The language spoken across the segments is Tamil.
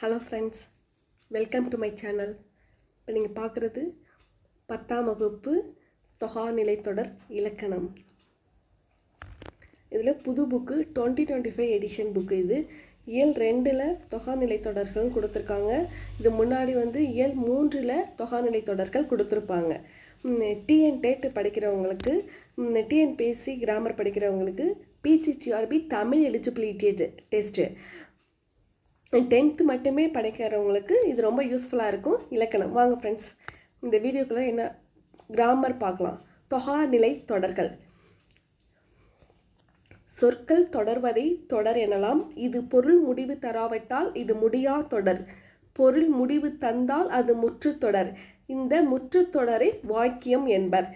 Hello friends welcome to my channel இப்போ நீங்கள் பார்க்குறது பத்தாம் வகுப்பு தொகாநிலை தொடர் இலக்கணம். இதில் புது book twenty twenty five edition book இது. இயல் ரெண்டில் தொகாநிலை தொடர்கள் கொடுத்துருக்காங்க. இது முன்னாடி வந்து இயல் மூன்றில் தொகாநிலை தொடர்கள் கொடுத்துருப்பாங்க. டிஎன் டேட் படிக்கிறவங்களுக்கு டிஎன்பிஎஸ்சி கிராமர் படிக்கிறவங்களுக்கு PGTRB Tamil eligibility test tenth மட்டுமே படிக்கிறவங்களுக்கு இது ரொம்ப யூஸ்ஃபுல்லாக இருக்கும். இலக்கணம். வாங்க ஃப்ரெண்ட்ஸ் இந்த வீடியோக்குள்ளே என்ன கிராமர் பார்க்கலாம். தொகாநிலை தொடர்கள். சொற்கள் தொடர்வதை தொடர் எனலாம். இது பொருள் முடிவு தராவிட்டால் இது முடியா தொடர். பொருள் முடிவு தந்தால் அது முற்று தொடர். இந்த முற்று தொடரை வாக்கியம் என்பர்.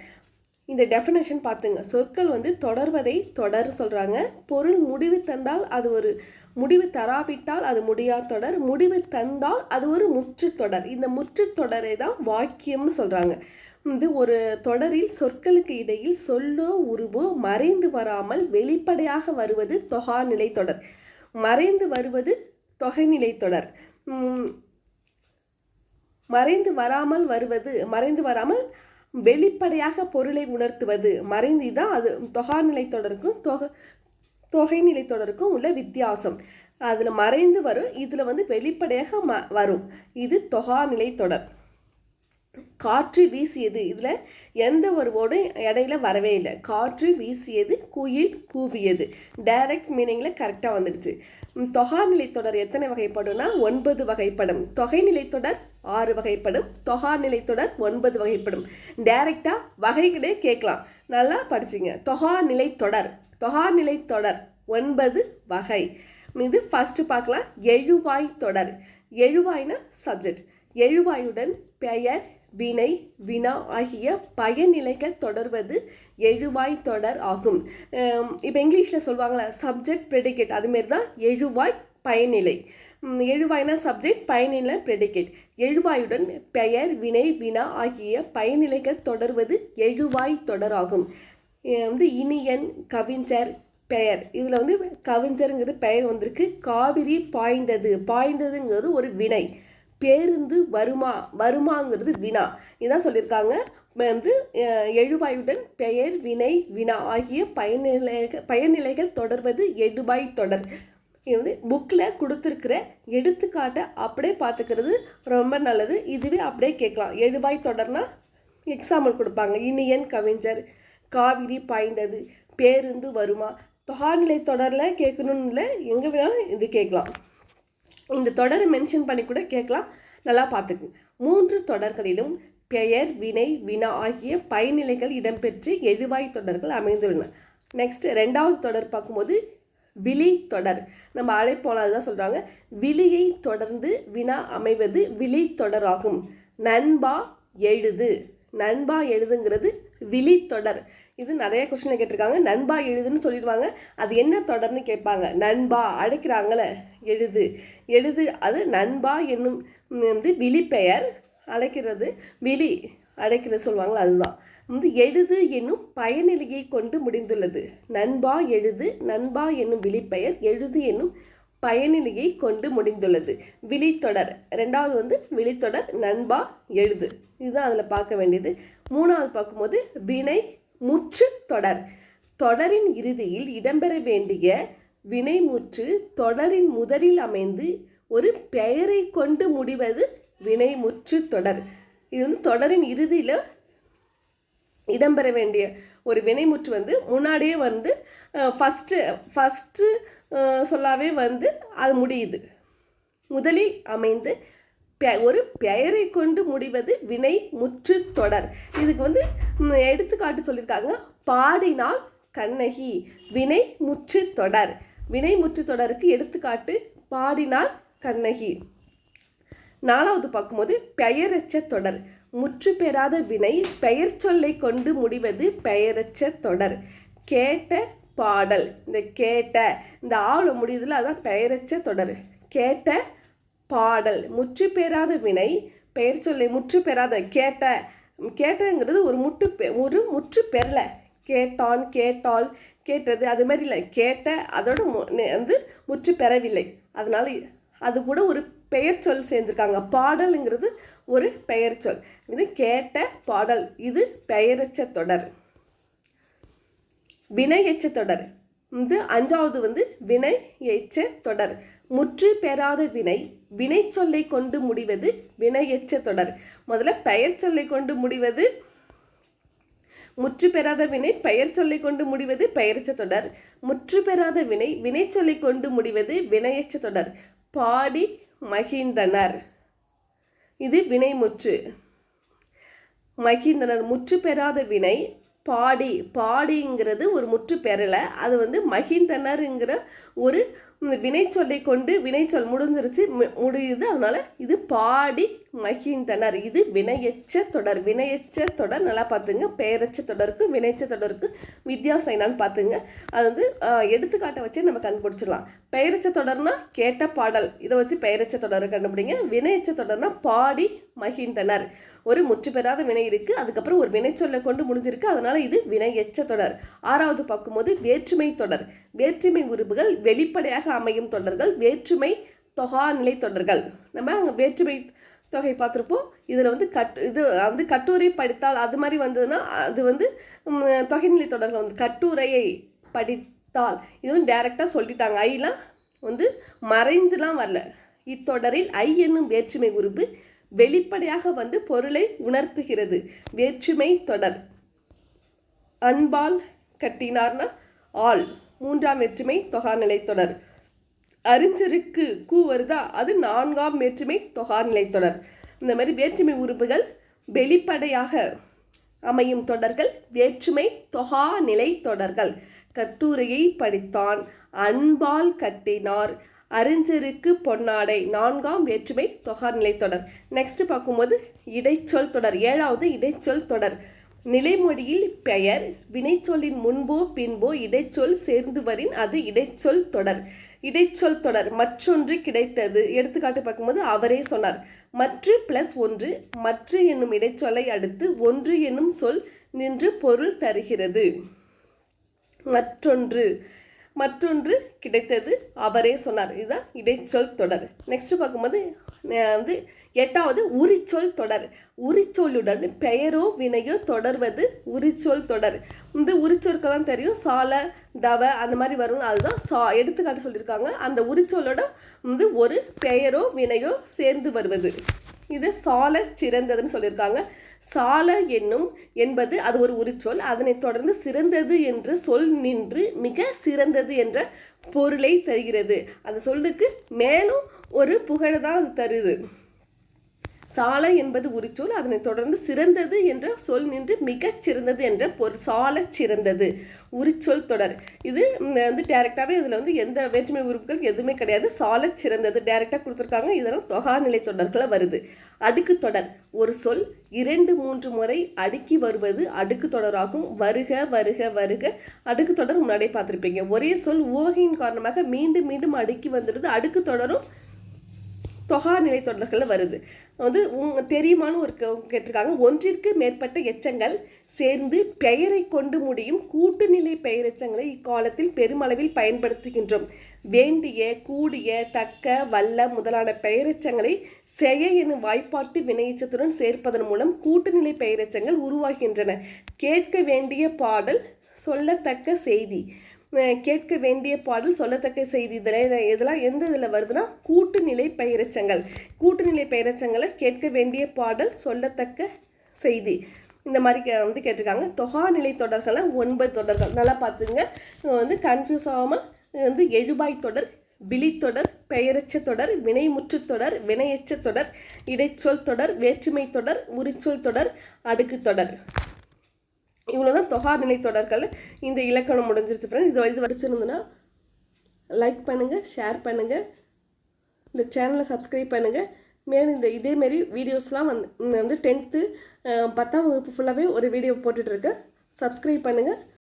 இந்த டெஃபினேஷன் பார்த்துங்க. சொற்கள் வந்து தொடர்வதை தொடர் சொல்கிறாங்க பொருள் முடிவு தந்தால் அது ஒரு முடிவு தராவிட்டால் அது முடியா தொடர். முடிவு தந்தால் அது ஒரு முற்று தொடர். இந்த முற்று தொடரை தான் வாக்கியம்னு சொல்கிறாங்க இது ஒரு தொடரில் சொற்களுக்கு இடையில் சொல்லோ உருவோ மறைந்து வராமல் வெளிப்படையாக வருவது தொகாநிலை தொடர். மறைந்து வருவது தொகைநிலை தொடர். மறைந்து வராமல் வருவது மறைந்து வராமல் வெளிப்படையாக பொருளை உணர்த்துவது. மறைந்து தான் அது தொகாநிலை தொடருக்கும் தொகை தொகைநிலை தொடருக்கும் உள்ள வித்தியாசம். அதில் மறைந்து வரும் இதில் வந்து வெளிப்படையாக ம வரும். இது தொகாநிலை தொடர். காற்று வீசியது. இதில் எந்த ஒரு வேர்டும் இடையில வரவே இல்லை. காற்று வீசியது குயில் கூவியது. டைரக்ட் மீனிங்கில் கரெக்டாக வந்துடுச்சு. தொகாநிலை தொடர் எத்தனை வகைப்படும்னா ஒன்பது வகைப்படும். தொகைநிலை தொடர் ஆறு வகைப்படும். தொகா தொடர் ஒன்பது வகைப்படும். டைரெக்டாக வகைகளே கேட்கலாம். நல்லா படிச்சிங்க. தொகா நிலைத்தொடர். தொகா நிலைத்தொடர் ஒன்பது வகை. இது ஃபஸ்ட்டு பார்க்கலாம். எழுவாய் தொடர். எழுவாய்னா சப்ஜெக்ட் எழுவாயுடன் பெயர் வினை வினா ஆகிய பயனிலைகள் தொடர்வது எழுவாய் தொடர் ஆகும். இப்போ இங்கிலீஷில் சொல்லுவாங்களா சப்ஜெக்ட் ப்ரெடிகேட் அதுமாரி தான் எழுவாய் பயனிலை. எழுவாய்னா சப்ஜெக்ட் பயனிலை ப்ரெடிகேட் எழுவாயுடன் பெயர் வினை வினா ஆகிய பயனிலைகள் தொடர்வது எழுவாய் தொடராகும். வந்து இனியன் கவிஞர் பெயர். இதில் வந்து கவிஞருங்கிறது பெயர் வந்திருக்கு. காவிரி பாய்ந்தது. பாய்ந்ததுங்கிறது ஒரு வினை. பேருந்து வருமா வருமாங்கிறது வினா. இதான் சொல்லியிருக்காங்க. வந்து எழுவாயுடன் பெயர் வினை வினா ஆகிய பயனிலை பயனிலைகள் தொடர்வது எடுபாய் தொடர். இது வந்து புக்கில் கொடுத்துருக்கிற எடுத்துக்காட்டை அப்படியே பார்த்துக்கிறது ரொம்ப நல்லது. இதுவே அப்படியே கேட்கலாம். எழுவாய் தொடர்னா எக்ஸாம்பிள் கொடுப்பாங்க. இனியன் கவிஞர் காவிரி பாய்ந்தது பேருந்து வருமா? தொகாநிலை தொடரில் கேட்கணும்னு இல்லை எங்கே வேணாலும் இது கேட்கலாம். இந்த தொடரை மென்ஷன் பண்ணி கூட கேட்கலாம். நல்லா பார்த்துக்கு. மூன்று தொடர்களிலும் பெயர் வினை வினா ஆகிய பயனிலைகள் இடம்பெற்று எழுவாய் தொடர்கள் அமைந்துள்ளன. நெக்ஸ்ட் ரெண்டாவது தொடர் பார்க்கும்போது விழி தொடர். நம்ம அழைப்போல அதுதான் சொல்கிறாங்க விழியை தொடர்ந்து வினா அமைவது விழி தொடராகும். நண்பா எழுது. நண்பா எழுதுங்கிறது விழி தொடர். இது நிறைய கொஸ்டினை கேட்டிருக்காங்க. நண்பா எழுதுன்னு சொல்லிடுவாங்க. அது என்ன தொடர்னு கேட்பாங்க. நண்பா அழைக்கிறாங்களே எழுது. எழுது அது நண்பா என்னும் வந்து விழிப்பெயர் அழைக்கிறது. விழி அழைக்கிற சொல்லுவாங்களா அதுதான். வந்து எழுது என்னும் பயனிலையை கொண்டு முடிந்துள்ளது. நண்பா எழுது நண்பா என்னும் விழிப்பெயர் எழுது என்னும் பயனிலையை கொண்டு முடிந்துள்ளது. விழித்தொடர். ரெண்டாவது வந்து விழித்தொடர் நண்பா எழுது. இதுதான் அதில் பார்க்க வேண்டியது. மூணாவது பார்க்கும்போது வினை முற்று தொடர். தொடரின் இறுதியில் இடம்பெற வேண்டிய வினைமுற்று தொடரின் முதலில் அமைந்து ஒரு பெயரை கொண்டு முடிவது வினைமுற்று தொடர். இது வந்து தொடரின் இறுதியில் இடம்பெற வேண்டிய ஒரு வினைமுற்று வந்து முன்னாடியே வந்து ஃபஸ்ட்டு ஃபஸ்ட்டு சொல்லாவே வந்து அது முடியுது. முதலில் அமைந்து ஒரு பெயரை கொண்டு முடிவது வினை முற்று தொடர். இதுக்கு வந்து எடுத்துக்காட்டு சொல்லியிருக்காங்க பாடினால் கண்ணகி வினை முற்று தொடர். வினை முற்று தொடருக்கு எடுத்துக்காட்டு பாடினால் கண்ணகி. நாலாவது பார்க்கும்போது பெயரச்ச தொடர். முற்று பெறாத வினை பெயர் சொல்லை கொண்டு முடிவது பெயரச்ச தொடர். கேட்ட பாடல். இந்த கேட்ட இந்த ஆளை முடியுதுல அதான் பெயரச்ச தொடர். கேட்ட பாடல். முற்று பெறாத வினை பெயர் சொல்லை முற்று பெறாத கேட்ட கேட்டங்கிறது ஒரு முட்டு ஒரு முற்று பெறலை. கேட்டான் கேட்டால் கேட்டது அது மாதிரி இல்லை. கேட்ட அதோட வந்து முற்று பெறவில்லை. அதனால அது கூட ஒரு பெயர் சொல் சேர்ந்துருக்காங்க. பாடலுங்கிறது ஒரு பெயர் சொல். இது கேட்ட பாடல். இது பெயரச்ச தொடர். வினை எச்ச தொடர். இது அஞ்சாவது வந்து வினை எச்ச தொடர். முற்று பெறாத வினை வினை சொல்லை கொண்டு முடிவது வினை எச்ச தொடர். முதல்ல பெயர் சொல்லை கொண்டு முடிவது முற்று பெறாத வினை பெயர் சொல்லை கொண்டு முடிவது பெயர்ச்ச தொடர். முற்று பெறாத வினை வினை சொல்லை கொண்டு முடிவது வினையச்ச தொடர். பாடி மகிழ்ந்தனர். இது வினைமுற்று. மகிழ்ந்தனர். முற்று பெறாத வினை பாடி பாடிங்கிறது ஒரு முற்று பெறலை. அது வந்து மகிழ்ந்தனருங்கிற ஒரு வினைச்சொல்லை கொண்டு வினைச்சொல் முடிஞ்சிருச்சு மு- முடியுது. அதனால இது பாடி மகிழ்ந்தனர் இது வினையச்ச தொடர். வினையச்ச தொடர் நல்லா பார்த்துங்க. பெயரச்ச தொடருக்கும் வினைச்ச தொடருக்கு வித்தியாசம் என்னன்னு பார்த்துங்க. அது வந்து எடுத்துக்காட்டை வச்சு நம்ம கண்டுபிடிச்சிடலாம். பெயரச்ச தொடர்னா கேட்ட பாடல். இதை வச்சு பெயரச்ச தொடர் கண்டுபிடிங்க. வினையச்ச தொடர்னா பாடி மகிழ்ந்தனர் ஒரு முற்று பெறாத வினை இருக்கு. அதுக்கப்புறம் ஒரு வினைச்சொல்லை கொண்டு முடிஞ்சிருக்கு. அதனால இது வினை எச்ச தொடர். ஆறாவது பார்க்கும்போது வேற்றுமை தொடர். வேற்றுமை உறுப்புகள் வெளிப்படையாக அமையும் தொடர்கள். வேற்றுமை தொகா நிலை தொடர்கள். நம்ம அங்கே வேற்றுமை தொகை பார்த்துருப்போம். இதில் வந்து கட் இது வந்து கட்டுரை படித்தால் அது மாதிரி வந்ததுன்னா அது வந்து தொகைநிலை தொடர்கள் வந்து கட்டுரையை படித்தால். இது வந்து டைரெக்டாக சொல்லிட்டாங்க. ஐலாம் வந்து மறைந்துலாம் வரல. இத்தொடரில் ஐ என்னும் வேற்றுமை உறுப்பு வெளிப்படையாக வந்து பொருளை உணர்த்துகிறது. வேற்றுமை தொடர். அன்பால் கட்டினார்னா ஆள். மூன்றாம் வேற்றுமை தொகாநிலை தொடர். அறிஞருக்கு கூ வருதா? அது நான்காம் வேற்றுமை தொகாநிலை தொடர். இந்த மாதிரி வேற்றுமை உறுப்புகள் வெளிப்படையாக அமையும் தொடர்கள். வேற்றுமை தொகா நிலை தொடர்கள். கட்டுரையை படித்தான். அன்பால் கட்டினார். அறிஞருக்கு பொன்னாடை. நான்காம் வேற்றுமை தொகாநிலை தொடர். நெக்ஸ்ட் பார்க்கும்போது இடைச்சொல் தொடர். ஏழாவது இடைச்சொல் தொடர். நிலைமொழியில் பெயர் வினைச்சொல்லின் முன்போ பின்போ இடைச்சொல் சேர்ந்து வரின் அது இடைச்சொல் தொடர். இடைச்சொல் தொடர். மற்றொன்று கிடைத்தது. எடுத்துக்காட்டு பார்க்கும்போது அவரே சொன்னார். மற்று பிளஸ் ஒன்று மற்று என்னும் இடைச்சொல்லை அடுத்து ஒன்று என்னும் சொல் நின்று பொருள் தருகிறது. மற்றொன்று மற்றொன்று கிடைத்தது அவரே சொன்னார். இதுதான் இடைச்சொல் தொடர். நெக்ஸ்ட் பார்க்கும்போது வந்து எட்டாவது உரிச்சொல் தொடர். உரிச்சொல்லுடன் பெயரோ வினையோ தொடர்வது உரிச்சொல் தொடர். இந்த உரிச்சொற்கெல்லாம் தெரியும். சால தவ அந்த மாதிரி வரும். அதுதான் சா எடுத்துக்காட்டு சொல்லியிருக்காங்க. அந்த உரிச்சொல்லோட வந்து ஒரு பெயரோ வினையோ சேர்ந்து வருவது. இது சால சிறந்ததுன்னு சொல்லியிருக்காங்க. சால என்னும் என்பது அது ஒரு உரிச்சொல். அதனைத் தொடர்ந்து சிறந்தது என்ற சொல் நின்று மிக சிறந்தது என்ற பொருளை தருகிறது. அந்த சொல்லுக்கு மேலும் ஒரு புகழை தான் அது தருது. சால என்பது உரிச்சொல். அதனைத் தொடர்ந்து சிறந்தது என்ற சொல் நின்று மிகச் சிறந்தது என்ற பொருள். சால சிறந்தது. உரிச்சொல் தொடர். இது வந்து டேரெக்டாகவே இதில் வந்து எந்த வேற்றுமை உறுப்புகள் எதுவுமே கிடையாது. சால சிறந்தது. டேரெக்டாக கொடுத்துருக்காங்க. இதெல்லாம் தொகாநிலை தொடர்களை வருது. அடுக்கு தொடர். ஒரு சொல் இரண்டு மூன்று முறை அடுக்கி வருவது அடுக்கு தொடராகும். வருக வருக வருக. அடுக்கு தொடர் முன்னாடியே பார்த்துருப்பீங்க. ஒரே சொல் உவகையின் காரணமாக மீண்டும் மீண்டும் அடுக்கி வந்துடுது. அடுக்கு தொடரும் தொகா நிலை தொடர்களில் வருது. வந்து உங்க தெரியுமான்னு ஒரு கேட்டிருக்காங்க. ஒன்றிற்கு மேற்பட்ட எச்சங்கள் சேர்ந்து பெயரை கொண்டு முடியும் கூட்டுநிலை பெயரெச்சங்களை இக்காலத்தில் பெருமளவில் பயன்படுத்துகின்றோம். வேண்டிய கூடிய தக்க வல்ல முதலான பெயரெச்சங்களை செய எனும் வாய்ப்பாட்டு வினையச்சத்துடன் சேர்ப்பதன் மூலம் கூட்டுநிலை பெயரெச்சங்கள் உருவாகின்றன. கேட்க வேண்டிய பாடல் சொல்லத்தக்க செய்தி. கேட்க வேண்டிய பாடல் சொல்லத்தக்க செய்தி. இதில் இதெல்லாம் எந்த இதில் வருதுன்னா கூட்டுநிலை பெயரச்சங்கள். கூட்டுநிலை பெயரச்சங்களை கேட்க வேண்டிய பாடல் சொல்லத்தக்க செய்தி. இந்த மாதிரி கே- வந்து கேட்டிருக்காங்க. தொகாநிலை தொடர்களை ஒன்பது தொடர்கள். நல்லா பார்த்துங்க வந்து கன்ஃபியூஸ் ஆகாமல் வந்து எழுபாய் தொடர் விழித்தொடர் பெயரச்ச தொடர் வினைமுற்று தொடர் வினையச்ச தொடர் இடைச்சொல் தொடர் வேற்றுமை தொடர் உரிச்சொல் தொடர் அடுக்கு தொடர். இவ்வளோதான் தொகாவினை தொடர்கள். இந்த இலக்கணம் முடிஞ்சிருச்சு ஃப்ரெண்ட்ஸ் இது இது வடிச்சிருந்ததுன்னா லைக் பண்ணுங்கள் ஷேர் பண்ணுங்கள் இந்த சேனலை சப்ஸ்கிரைப் பண்ணுங்கள் மேலும் இந்த இதேமாரி வீடியோஸ்லாம் வந்து வந்து டென்த்து பத்தாம் வகுப்பு ஃபுல்லாகவே ஒரு வீடியோ போட்டுட்ருக்கேன் சப்ஸ்கிரைப் பண்ணுங்கள்